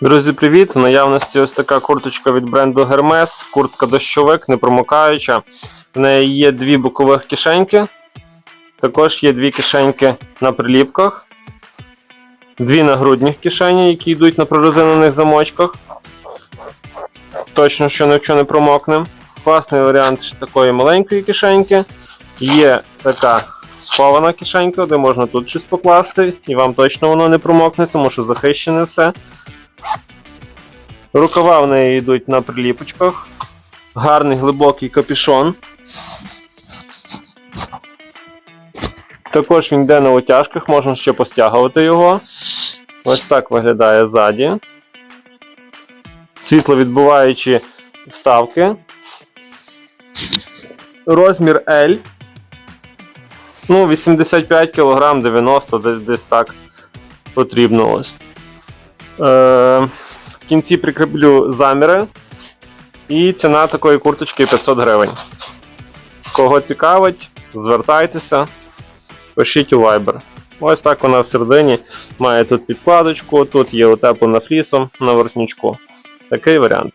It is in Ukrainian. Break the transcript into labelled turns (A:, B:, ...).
A: Друзі, привіт! В наявності ось така курточка від бренду Hermes, куртка дощовик, непромокаюча. В неї є дві бокових кишеньки. Також є дві кишеньки на приліпках, дві нагрудних кишені, які йдуть на прорезинених замочках. Точно, що якщо не промокне. Класний варіант такої маленької кишеньки. Є така схована кишенька, де можна тут щось покласти, і вам точно воно не промокне, тому що захищене все. Рукава в неї йдуть на приліпочках. Гарний глибокий капюшон. Також він йде на отяжках, можна ще постягувати його. Ось так виглядає ззаді. Світловідбуваючі вставки. Розмір L. Ну, 85 кг, 90 десь, десь так потрібно ось. Е, в кінці прикріплю заміри. І ціна такої курточки 500 гривень. Кого цікавить, звертайтеся, пишіть у Viber. Ось так вона всередині. Має тут підкладочку, тут є утеплена флісом на воротничку. Такий варіант.